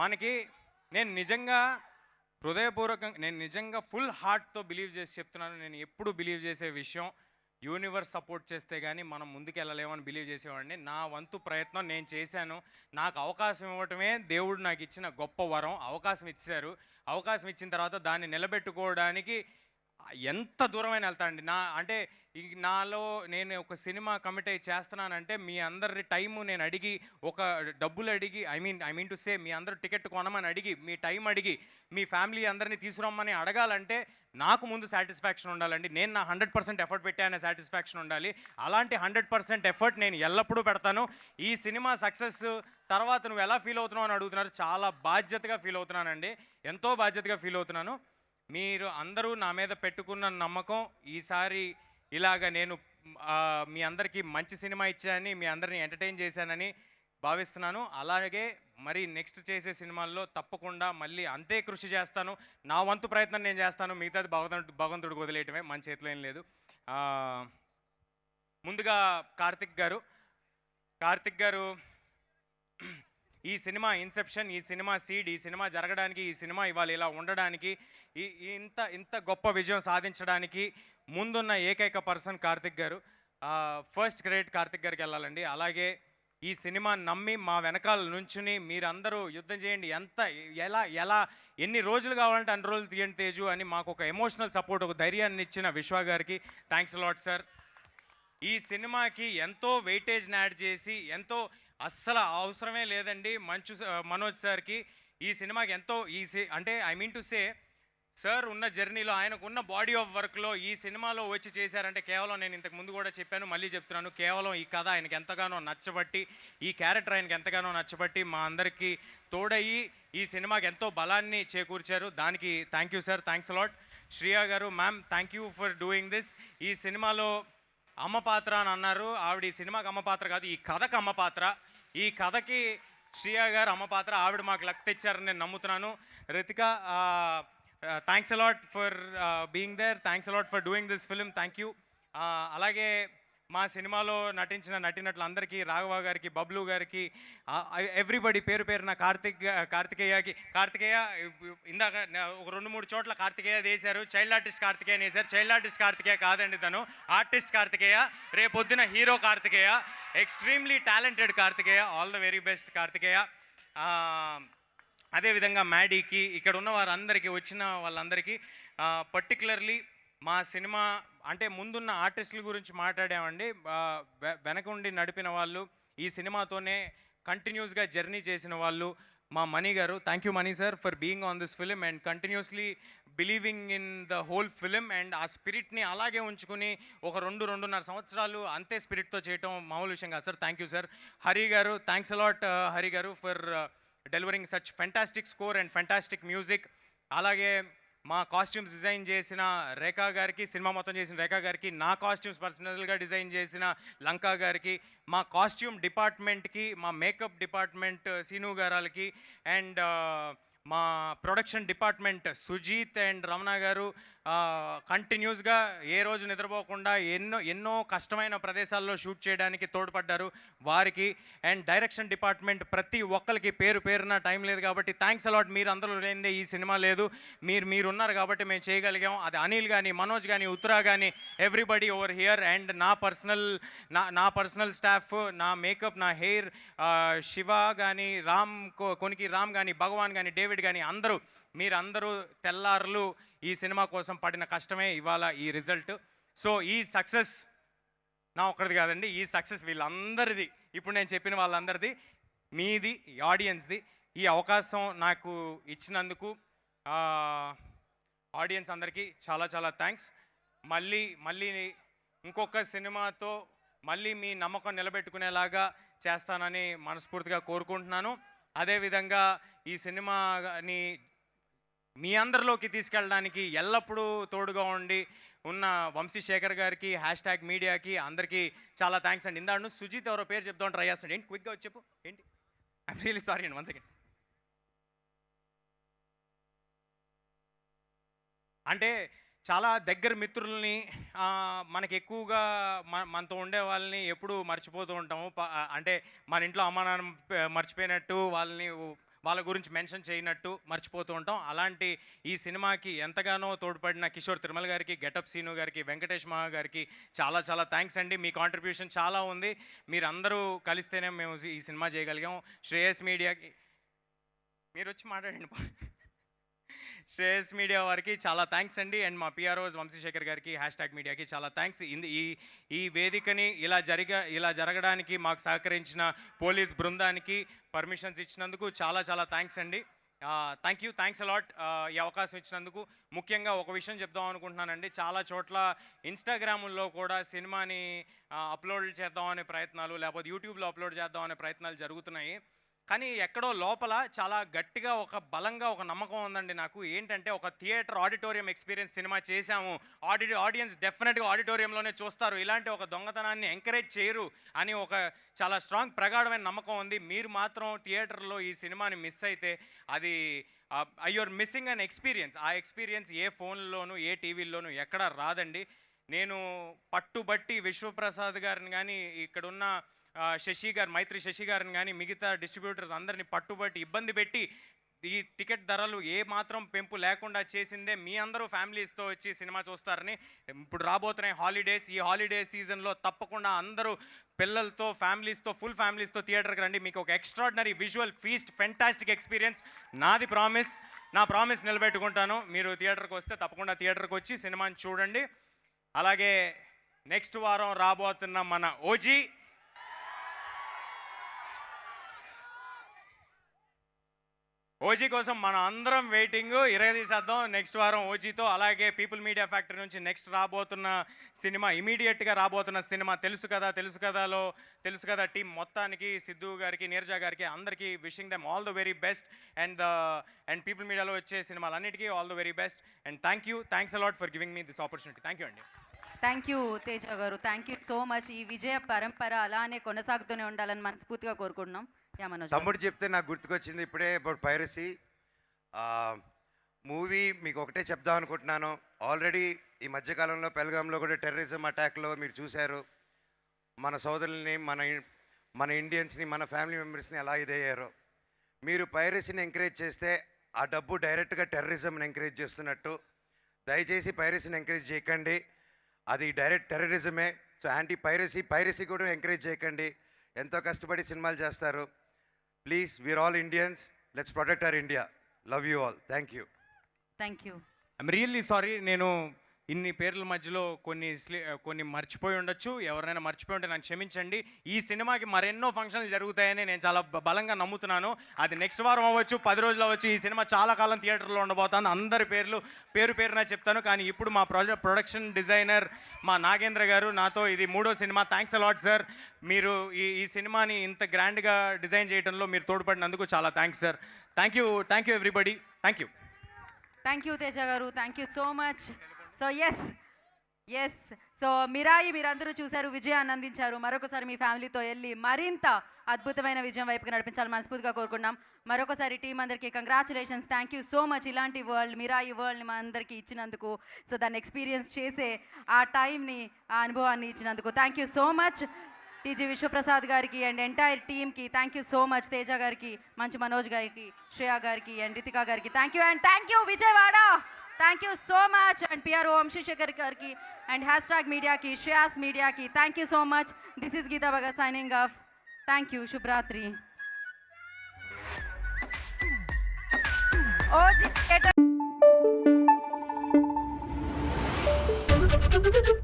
మనకి నేను నిజంగా హృదయపూర్వకంగా నేను నిజంగా ఫుల్ హార్ట్తో బిలీవ్ చేసి చెప్తున్నాను నేను ఎప్పుడు బిలీవ్ చేసే విషయం యూనివర్స్ సపోర్ట్ చేస్తే కానీ మనం ముందుకెళ్ళలేమని బిలీవ్ చేసేవాడిని నా వంతు ప్రయత్నం నేను చేశాను నాకు అవకాశం ఇవ్వటమే దేవుడు నాకు ఇచ్చిన గొప్ప వరం అవకాశం ఇచ్చారు అవకాశం ఇచ్చిన తర్వాత దాన్ని నిలబెట్టుకోవడానికి ఎంత దూరమైనా వెళ్తానండి నా అంటే నాలో నేను ఒక సినిమా కమిట్ అయ్యి చేస్తున్నానంటే మీ అందరి టైము నేను అడిగి ఒక డబ్బులు అడిగి I mean I mean to say మీ అందరు టికెట్ కొనమని అడిగి మీ టైం అడిగి మీ ఫ్యామిలీ అందరినీ తీసుకురమ్మని అడగాలంటే నాకు ముందు సాటిస్ఫాక్షన్ ఉండాలండి నేను నా హండ్రెడ్ పర్సెంట్ ఎఫర్ట్ పెట్టానే సాటిస్ఫాక్షన్ ఉండాలి అలాంటి హండ్రెడ్ పర్సెంట్ ఎఫర్ట్ నేను ఎల్లప్పుడూ పెడతాను ఈ సినిమా సక్సెస్ తర్వాత నువ్వు ఎలా ఫీల్ అవుతున్నావు అని అడుగుతున్నారు చాలా బాధ్యతగా ఫీల్ అవుతున్నానండి ఎంతో బాధ్యతగా ఫీల్ అవుతున్నాను మీరు అందరూ నా మీద పెట్టుకున్న నమ్మకం ఈసారి ఇలాగ నేను మీ అందరికీ మంచి సినిమా ఇచ్చానని మీ అందరిని ఎంటర్టైన్ చేశానని భావిస్తున్నాను అలాగే మరి నెక్స్ట్ చేసే సినిమాల్లో తప్పకుండా మళ్ళీ అంతే కృషి చేస్తాను నా వంతు ప్రయత్నం నేను చేస్తాను మిగతాది భగవంతుడు భగవంతుడికి వదిలేయటమే మన చేతిలో ఏం లేదు ముందుగా కార్తిక్ గారు కార్తిక్ గారు ఈ సినిమా ఇన్సెప్షన్ ఈ సినిమా సీడ్ ఈ సినిమా జరగడానికి ఈ సినిమా ఇవాళ ఇలా ఉండడానికి ఈ ఇంత ఇంత గొప్ప విజయం సాధించడానికి ముందున్న ఏకైక పర్సన్ కార్తిక్ గారు ఫస్ట్ క్రెడిట్ కార్తిక్ గారికి వెళ్ళాలండి అలాగే ఈ సినిమా నమ్మి మా వెనకాల నుంచుని మీరందరూ యుద్ధం చేయండి ఎంత ఎలా ఎలా ఎన్ని రోజులు కావాలంటే అన్ని రోజులు తీయండి తేజు అని మాకు ఒక ఎమోషనల్ సపోర్ట్ ఒక ధైర్యాన్ని ఇచ్చిన విశ్వ గారికి థ్యాంక్స్ లాట్ సార్ ఈ సినిమాకి ఎంతో వెయిటేజ్ని యాడ్ చేసి ఎంతో అస్సలు అవసరమే లేదండి మంచు మనోజ్ సార్కి ఈ సినిమాకి ఎంతో ఈ అంటే I mean to say sir ఉన్న జర్నీలో ఆయనకున్న బాడీ ఆఫ్ వర్క్లో ఈ సినిమాలో వచ్చి చేశారంటే కేవలం నేను ఇంతకు ముందు కూడా చెప్పాను మళ్ళీ చెప్తున్నాను కేవలం ఈ కథ ఆయనకి ఎంతగానో నచ్చబట్టి ఈ క్యారెక్టర్ ఆయనకి ఎంతగానో నచ్చబట్టి మా అందరికీ తోడయ్యి ఈ సినిమాకి ఎంతో బలాన్ని చేకూర్చారు దానికి thank you sir thanks a lot Shriya garu ma'am thank you for doing this ఈ సినిమాలో అమ్మ పాత్ర అని అన్నారు ఆవిడ ఈ సినిమాకి అమ్మ పాత్ర కాదు ఈ కథకు అమ్మ పాత్ర ఈ కథకి శ్రియా గారు అమ్మ పాత్ర ఆవిడ మాకు లక్ తెచ్చారని నేను నమ్ముతున్నాను Ritika thanks a lot for being there thanks a lot for doing this film thank you అలాగే మా సినిమాలో నటించిన నటినట్లు అందరికీ రాఘవ గారికి బబ్లు గారికి ఎవ్రీబడి పేరు పేరున కార్తిక్ కార్తికేయకి కార్తికేయ ఇందాక ఒక రెండు మూడు చోట్ల కార్తికేయ వేశారు చైల్డ్ ఆర్టిస్ట్ కార్తికేయ వేశారు చైల్డ్ ఆర్టిస్ట్ కార్తికేయ కాదండి తను ఆర్టిస్ట్ కార్తికేయ రేపొద్దున hero Karthikeya extremely talented Karthikeya all the very best Karthikeya అదేవిధంగా మ్యాడీకి ఇక్కడ ఉన్న వారందరికీ వచ్చిన వాళ్ళందరికీ పర్టికులర్లీ మా సినిమా అంటే ముందున్న ఆర్టిస్టుల గురించి మాట్లాడామండి వెనకుండి నడిపిన వాళ్ళు ఈ సినిమాతోనే కంటిన్యూస్గా జర్నీ చేసిన వాళ్ళు మా Mani garu thank you Mani sir for being on this film and continuously believing in the whole film and ఆ స్పిరిట్ని అలాగే ఉంచుకుని ఒక రెండు రెండున్నర సంవత్సరాలు అంతే స్పిరిట్తో చేయటం మామూలు విషయం కాదు sir thank you sir Hari garu thanks a lot Hari garu for delivering such fantastic score and fantastic music అలాగే మా కాస్ట్యూమ్స్ డిజైన్ చేసిన రేఖా గారికి సినిమా మొత్తం చేసిన రేఖా గారికి నా కాస్ట్యూమ్స్ పర్సనల్గా డిజైన్ చేసిన లంకా గారికి మా కాస్ట్యూమ్ డిపార్ట్మెంట్కి మా మేకప్ డిపార్ట్మెంట్ సీను గారాలకి అండ్ మా production department Sujeeth and Ramana garu కంటిన్యూస్గా ఏ రోజు నిద్రపోకుండా ఎన్నో ఎన్నో కష్టమైన ప్రదేశాల్లో షూట్ చేయడానికి తోడ్పడ్డారు వారికి అండ్ డైరెక్షన్ డిపార్ట్మెంట్ ప్రతి ఒక్కరికి పేరు పేరున టైం లేదు కాబట్టి థ్యాంక్స్ అలాట్ మీరు అందరూ లేనిదే ఈ సినిమా లేదు మీరు మీరున్నారు కాబట్టి మేము చేయగలిగాం అది అనిల్ కానీ మనోజ్ కానీ ఉత్తరా కానీ ఎవ్రీబడి ఓవర్ హియర్ అండ్ నా పర్సనల్ నా నా పర్సనల్ స్టాఫ్ నా మేకప్ నా హెయిర్ శివ కానీ రామ్ కొనికి రామ్ కానీ భగవాన్ కానీ డేవిడ్ డేవిడ్ కానీ అందరూ మీరందరూ తెల్లారులు ఈ సినిమా కోసం పడిన కష్టమే ఇవాళ ఈ రిజల్ట్ సో ఈ సక్సెస్ నా ఒక్కడిది కాదండి ఈ సక్సెస్ వీళ్ళందరిది ఇప్పుడు నేను చెప్పిన వాళ్ళందరిది మీది ఆడియన్స్ది ఈ అవకాశం నాకు ఇచ్చినందుకు ఆడియన్స్ అందరికీ చాలా చాలా థ్యాంక్స్ మళ్ళీ మళ్ళీ ఇంకొక సినిమాతో మళ్ళీ మీ నమ్మకం నిలబెట్టుకునేలాగా చేస్తానని మనస్ఫూర్తిగా కోరుకుంటున్నాను అదేవిధంగా ఈ సినిమాని మీ అందరిలోకి తీసుకెళ్ళడానికి ఎల్లప్పుడూ తోడుగా ఉండి ఉన్న వంశీశేఖర్ గారికి హ్యాష్ ట్యాగ్ మీడియాకి అందరికీ చాలా థ్యాంక్స్ అండి ఇందాడు సుజిత్ ఎవరో పేరు చెప్తా ట్రై చేస్తాడు ఏంటి క్విక్గా వచ్చి చెప్పు ఏంటి ఐమ్ రియలీ సారీ అండి వన్ సెకండ్ అంటే చాలా దగ్గర మిత్రుల్ని మనకి ఎక్కువగా మన మనతో ఉండే వాళ్ళని ఎప్పుడు మర్చిపోతూ ఉంటాము అంటే మన ఇంట్లో నాన్న మర్చిపోయినట్టు వాళ్ళని వాళ్ళ గురించి మెన్షన్ చేయనట్టు మర్చిపోతూ ఉంటాం అలాంటి ఈ సినిమాకి ఎంతగానో తోడ్పడిన కిషోర్ తిరుమల గారికి గెటప్ సీను గారికి వెంకటేష్ మహా గారికి చాలా చాలా థ్యాంక్స్ అండి మీ కాంట్రిబ్యూషన్ చాలా ఉంది మీరందరూ కలిస్తేనే మేము ఈ సినిమా చేయగలిగాం శ్రేయస్ మీడియాకి మీరు వచ్చి మాట్లాడండి శ్రేయస్ మీడియా వారికి చాలా థ్యాంక్స్ అండి అండ్ మా పిఆర్ఓస్ వంశీశేఖర్ గారికి హ్యాష్ ట్యాగ్ మీడియాకి చాలా థ్యాంక్స్ ఈ ఈ వేదికని ఇలా జరిగ ఇలా జరగడానికి మాకు సహకరించిన పోలీస్ బృందానికి పర్మిషన్స్ ఇచ్చినందుకు చాలా చాలా థ్యాంక్స్ అండి థ్యాంక్ యూ థ్యాంక్స్ అలాట్ ఈ అవకాశం ఇచ్చినందుకు ముఖ్యంగా ఒక విషయం చెప్దాం అనుకుంటున్నానండి చాలా చోట్ల ఇన్స్టాగ్రాముల్లో కూడా సినిమాని అప్లోడ్ చేద్దామనే ప్రయత్నాలు లేకపోతే యూట్యూబ్లో అప్లోడ్ చేద్దామనే ప్రయత్నాలు జరుగుతున్నాయి కానీ ఎక్కడో లోపల చాలా గట్టిగా ఒక బలంగా ఒక నమ్మకం ఉందండి నాకు ఏంటంటే ఒక థియేటర్ ఆడిటోరియం ఎక్స్పీరియన్స్ సినిమా చేశాము ఆడి ఆడియన్స్ డెఫినెట్గా ఆడిటోరియంలోనే చూస్తారు ఇలాంటి ఒక దొంగతనాన్ని ఎంకరేజ్ చేయరు అని ఒక చాలా స్ట్రాంగ్ ప్రగాఢమైన నమ్మకం ఉంది మీరు మాత్రం థియేటర్లో ఈ సినిమాని మిస్ అయితే అది యువర్ మిస్సింగ్ అన్ ఎక్స్పీరియన్స్ ఆ ఎక్స్పీరియన్స్ ఏ ఫోన్లోనూ ఏ టీవీల్లోనూ ఎక్కడ రాదండి నేను పట్టుబట్టి విశ్వప్రసాద్ గారిని కానీ ఇక్కడున్న శశి గారు మైత్రి శశి గారిని కానీ మిగతా డిస్ట్రిబ్యూటర్స్ అందరినీ పట్టుబట్టి ఇబ్బంది పెట్టి ఈ టికెట్ ధరలు ఏ మాత్రం పెంపు లేకుండా చేసిందే మీ అందరూ ఫ్యామిలీస్తో వచ్చి సినిమా చూస్తారని ఇప్పుడు రాబోతున్నాయి హాలిడేస్ ఈ హాలిడే సీజన్లో తప్పకుండా అందరూ పిల్లలతో ఫ్యామిలీస్తో ఫుల్ ఫ్యామిలీస్తో థియేటర్కి రండి మీకు ఒక extraordinary visual feast fantastic experience నాది ప్రామిస్ నా ప్రామిస్ నిలబెట్టుకుంటాను మీరు థియేటర్కి వస్తే తప్పకుండా థియేటర్కి వచ్చి సినిమాని చూడండి అలాగే నెక్స్ట్ వారం రాబోతున్న మన ఓజీ ఓజీ కోసం మనం అందరం వెయిటింగ్ ఇరవై శాతం నెక్స్ట్ వారం ఓజీతో అలాగే పీపుల్ మీడియా ఫ్యాక్టరీ నుంచి నెక్స్ట్ రాబోతున్న సినిమా ఇమీడియట్గా రాబోతున్న సినిమా తెలుసు కదా తెలుసు కదాలో తెలుసు కదా టీం మొత్తానికి సిద్ధు గారికి నీరజ గారికి అందరికీ wishing them all the very best and the and People మీడియాలో వచ్చే సినిమాలన్నిటికీ all the very best and thank you thanks a lot for giving me this opportunity thank you అండి thank you Teja garu thank you so much ఈ విజయ పరంపర అలానే కొనసాగుతూనే ఉండాలని మనస్ఫూర్తిగా కోరుకుంటున్నాం తమ్ముడు చెప్తే నాకు గుర్తుకొచ్చింది ఇప్పుడే ఇప్పుడు పైరసీ మూవీ మీకు ఒకటే చెప్దాం అనుకుంటున్నాను ఆల్రెడీ ఈ మధ్యకాలంలో పెల్గాంలో కూడా టెర్రరిజం అటాక్లో మీరు చూశారు మన సోదరుల్ని మన మన ఇండియన్స్ని మన ఫ్యామిలీ మెంబర్స్ని ఎలా ఇదయ్యారో మీరు పైరసీని ఎంకరేజ్ చేస్తే ఆ డబ్బు డైరెక్ట్గా టెర్రరిజంని ఎంకరేజ్ చేస్తున్నట్టు దయచేసి పైరసీని ఎంకరేజ్ చేయకండి అది డైరెక్ట్ టెర్రరిజమే సో యాంటీ పైరసీ పైరసీ కూడా ఎంకరేజ్ చేయకండి ఎంతో కష్టపడి సినిమాలు చేస్తారు Please, we're all Indians. Let's protect our India. Love you all. Thank you. Thank you. I'm really sorry, ఇన్ని పేర్ల మధ్యలో కొన్ని కొన్ని మర్చిపోయి ఉండొచ్చు ఎవరైనా మర్చిపోయి ఉంటే నన్ను క్షమించండి ఈ సినిమాకి మరెన్నో ఫంక్షన్లు జరుగుతాయని నేను చాలా బలంగా నమ్ముతున్నాను అది నెక్స్ట్ వారం అవ్వచ్చు పది రోజులు అవ్వచ్చు ఈ సినిమా చాలా కాలం థియేటర్లో ఉండబోతాను అందరి పేర్లు పేరు పేరున చెప్తాను కానీ ఇప్పుడు మా ప్రొడక్షన్ డిజైనర్ మా నాగేంద్ర గారు నాతో ఇది మూడో సినిమా థ్యాంక్స్ అలాట్ సార్ మీరు ఈ ఈ సినిమాని ఇంత గ్రాండ్గా డిజైన్ చేయడంలో మీరు తోడ్పడినందుకు చాలా thanks sir thank you thank you everybody thank you thank you Teja garu thank you so much so yes yes so Mirai మీరందరూ చూశారు విజయం ఆనందించారు మరొకసారి మీ ఫ్యామిలీతో వెళ్ళి మరింత అద్భుతమైన విజయం వైపుకి నడిపించాలి మనస్ఫూర్తిగా కోరుకుంటున్నాం మరొకసారి టీం అందరికీ congratulations thank you so much ఇలాంటి వరల్డ్ మిరాయి వరల్డ్ని మా అందరికీ ఇచ్చినందుకు సో దాన్ని ఎక్స్పీరియన్స్ చేసే ఆ టైంని ఆ అనుభవాన్ని ఇచ్చినందుకు thank you so much TG Vishwaprasad గారికి అండ్ ఎంటైర్ టీమ్కి thank you so much Teja గారికి మంచి మనోజ్ గారికి శ్రేయా గారికి అండ్ రితికా గారికి thank you and thank you Vijayawada thank you so much and P R Om शिशेखर कर की एंड हैश टैग मीडिया की श्रेयास मीडिया की thank you so much this is Geeta Bhagat signing off thank you शुभरात्रि